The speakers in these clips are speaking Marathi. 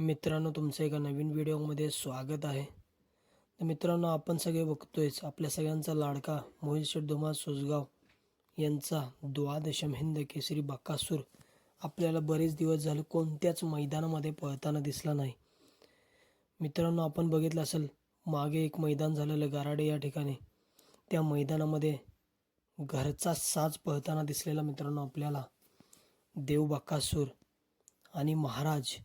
मित्रांनो तुमचं एका नवीन व्हिडिओमध्ये स्वागत आहे. तर मित्रांनो आपण सगळे बघतोयच आपल्या सगळ्यांचा लाडका मोहित शेठ धुमा यांचा द्वादशम हिंद केसरी बकासूर आपल्याला बरेच दिवस झाले कोणत्याच मैदानामध्ये पळताना दिसला नाही. मित्रांनो आपण बघितलं असेल मागे एक मैदान झालेलं गाराडे या ठिकाणी. त्या मैदानामध्ये घरचा साज पळताना दिसलेला मित्रांनो आपल्याला देव बकासूर आणि महाराज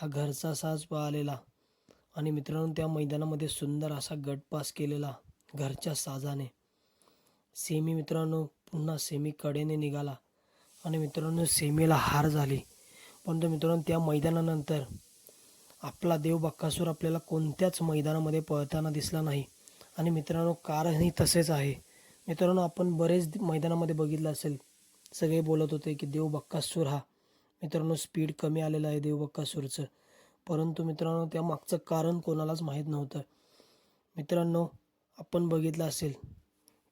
हा घरचा साज पळालेला आणि मित्रांनो त्या मैदानामध्ये सुंदर असा गटपास केलेला घरच्या साजाने. सेमी मित्रांनो पुन्हा सेमी कडेने निघाला आणि मित्रांनो सेमीला हार झाली. परंतु मित्रांनो त्या मैदानानंतर आपला देव बक्कासूर आपल्याला कोणत्याच मैदानामध्ये पळताना दिसला नाही. आणि मित्रांनो कारणही तसेच आहे. मित्रांनो आपण बरेच मैदानामध्ये बघितलं असेल. सगळे बोलत होते की देव बक्कासूर हा मित्रांनो स्पीड कमी आलेलं आहे देवबक्कासूरचं परंतु मित्रांनो त्या मागचं कारण कोणालाच माहीत नव्हतं. मित्रांनो आपण बघितलं असेल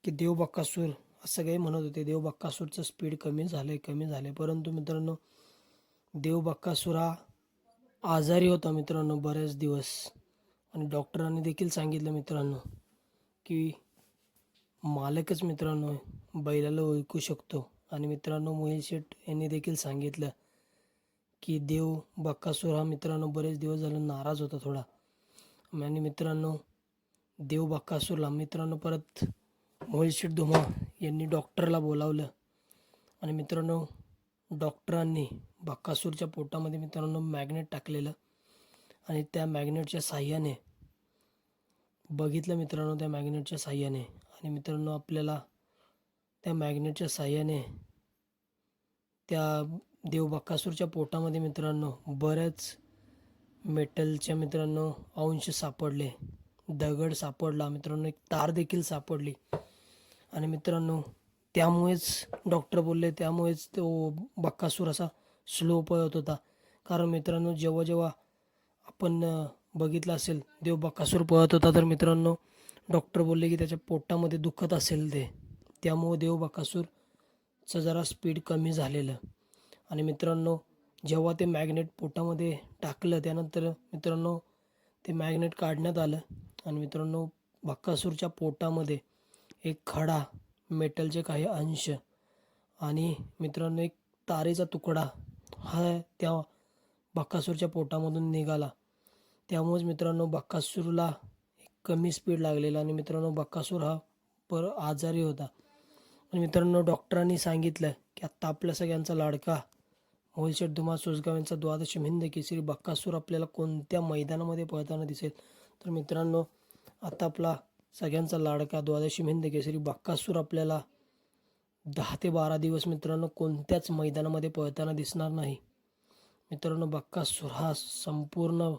की देवबक्कासूर असं काही म्हणत होते. देवबक्कासूरचं स्पीड कमी झालं आहे कमी झालं आहे परंतु मित्रांनो देवबक्कासूर हा आजारी होता मित्रांनो बऱ्याच दिवस. आणि डॉक्टरांनी देखील सांगितलं मित्रांनो की मालकच मित्रांनो बैलाला ओळखू शकतो. आणि मित्रांनो मोहित शेठ यांनी देखील सांगितलं की देव बक्कासूर हा मित्रांनो बरेच दिवस झाले नाराज होता थोडा. आणि मित्रांनो देव बक्कासूरला मित्रांनो परत मोहित धुमा यांनी डॉक्टरला बोलावलं. आणि मित्रांनो डॉक्टरांनी बक्कासूरच्या पोटामध्ये मित्रांनो मॅग्नेट टाकलेलं. आणि त्या मॅग्नेटच्या साह्याने बघितलं मित्रांनो त्या मॅग्नेटच्या साह्याने. आणि मित्रांनो आपल्याला त्या मॅग्नेटच्या साह्याने त्या देवबकासूरच्या पोटामध्ये मित्रांनो बऱ्याच मेटलच्या मित्रांनो अंश सापडले. दगड सापडला. मित्रांनो एक तार देखील सापडली. आणि मित्रांनो त्यामुळेच डॉक्टर बोलले त्यामुळेच तो बक्कासूर असा स्लो पळत होता. कारण मित्रांनो जेव्हा जेव्हा आपण बघितलं असेल देव बक्कासूर पळत होता तर मित्रांनो डॉक्टर बोलले की त्याच्या पोटामध्ये दुखत असेल ते. त्यामुळे देव बक्कासूरचं जरा स्पीड कमी झालेलं. आणि मित्रांनो जेव्हा ते मॅग्नेट पोटामध्ये टाकलं त्यानंतर मित्रांनो ते मॅग्नेट काढण्यात आलं. आणि मित्रांनो बक्कासूरच्या पोटामध्ये एक खडा मेटलचे काही अंश आणि मित्रांनो एक तारेचा तुकडा हा त्या बक्कासूरच्या पोटामधून निघाला. त्यामुळेच मित्रांनो बक्कासूरला एक कमी स्पीड लागलेला आणि मित्रांनो बक्कासूर हा पर आजारी होता. आणि मित्रांनो डॉक्टरांनी सांगितलं की आत्ता आपल्या सगळ्यांचा लाडका होलसेट धुमा सुसगाव यांचा द्वादश हिंद केसरी बक्कासूर आपल्याला कोणत्या मैदानामध्ये पळताना दिसेल? तर मित्रांनो आता आपला सगळ्यांचा लाडका द्वादशी हिंद केसरी बक्कासूर आपल्याला दहा ते बारा दिवस मित्रांनो कोणत्याच मैदानामध्ये पळताना दिसणार नाही. मित्रांनो बक्कासूर हा संपूर्ण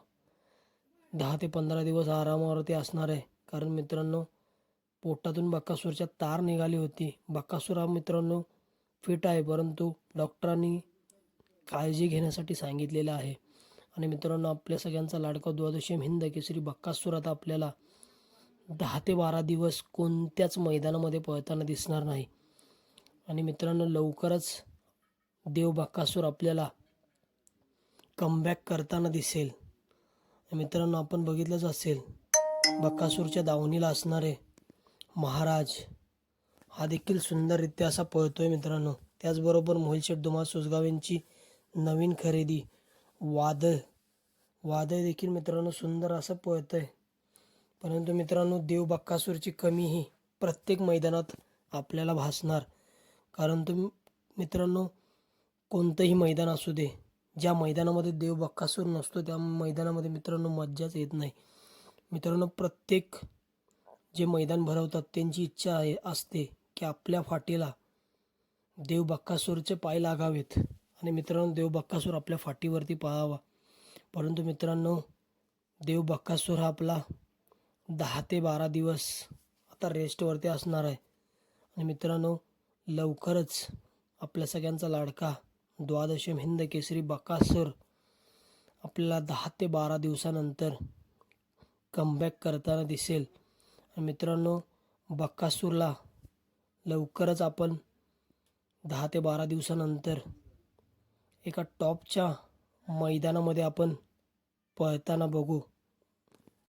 दहा ते पंधरा दिवस आरामावरती असणार आहे. कारण मित्रांनो पोटातून बक्कासूरच्या तार निघाली होती. बक्कासूर हा मित्रांनो फिट आहे परंतु डॉक्टरांनी काळजी घेण्यासाठी सांगितलेलं आहे. आणि मित्रांनो आपल्या सगळ्यांचा लाडका द्वादशीम हिंद केसरी बक्कासुरात आपल्याला दहा ते बारा दिवस कोणत्याच मैदानामध्ये पळताना दिसणार नाही. आणि मित्रांनो लवकरच देव बक्कासूर आपल्याला कमबॅक करताना दिसेल. मित्रांनो आपण बघितलंच असेल बक्कासूरच्या दावणीला असणारे महाराज हा देखील सुंदररित्या असा पळतोय मित्रांनो. त्याचबरोबर मोहिलशेठ शेठ दुमा यांची नवीन खरेदी. वादळ. वादळ देखील मित्रांनो सुंदर असं पळतंय. परंतु मित्रांनो देव बक्कासूरची कमी ही प्रत्येक मैदानात आपल्याला भासणार. कारण तुम्ही मित्रांनो कोणतंही मैदान असू दे ज्या मैदानामध्ये देव बक्कासूर नसतो त्या मैदानामध्ये मित्रांनो मज्जाच येत नाही. मित्रांनो प्रत्येक जे मैदान भरवतात त्यांची इच्छा आहे असते की आपल्या फाटीला देव बक्कासूरचे पाय लागावेत. आणि मित्रांनो देव बक्कासूर आपल्या फाटीवरती पळावा. परंतु मित्रांनो देव बक्कासूर हा आपला दहा ते बारा दिवस आता रेस्टवरती असणार आहे. आणि मित्रांनो लवकरच आपल्या सगळ्यांचा लाडका द्वादशम हिंद केसरी बकासूर आपल्याला दहा ते बारा दिवसानंतर कमबॅक करताना दिसेल. आणि मित्रांनो बक्कासूरला लवकरच आपण दहा ते बारा दिवसानंतर एका टॉपच्या मैदानामध्ये आपण पळताना बघू.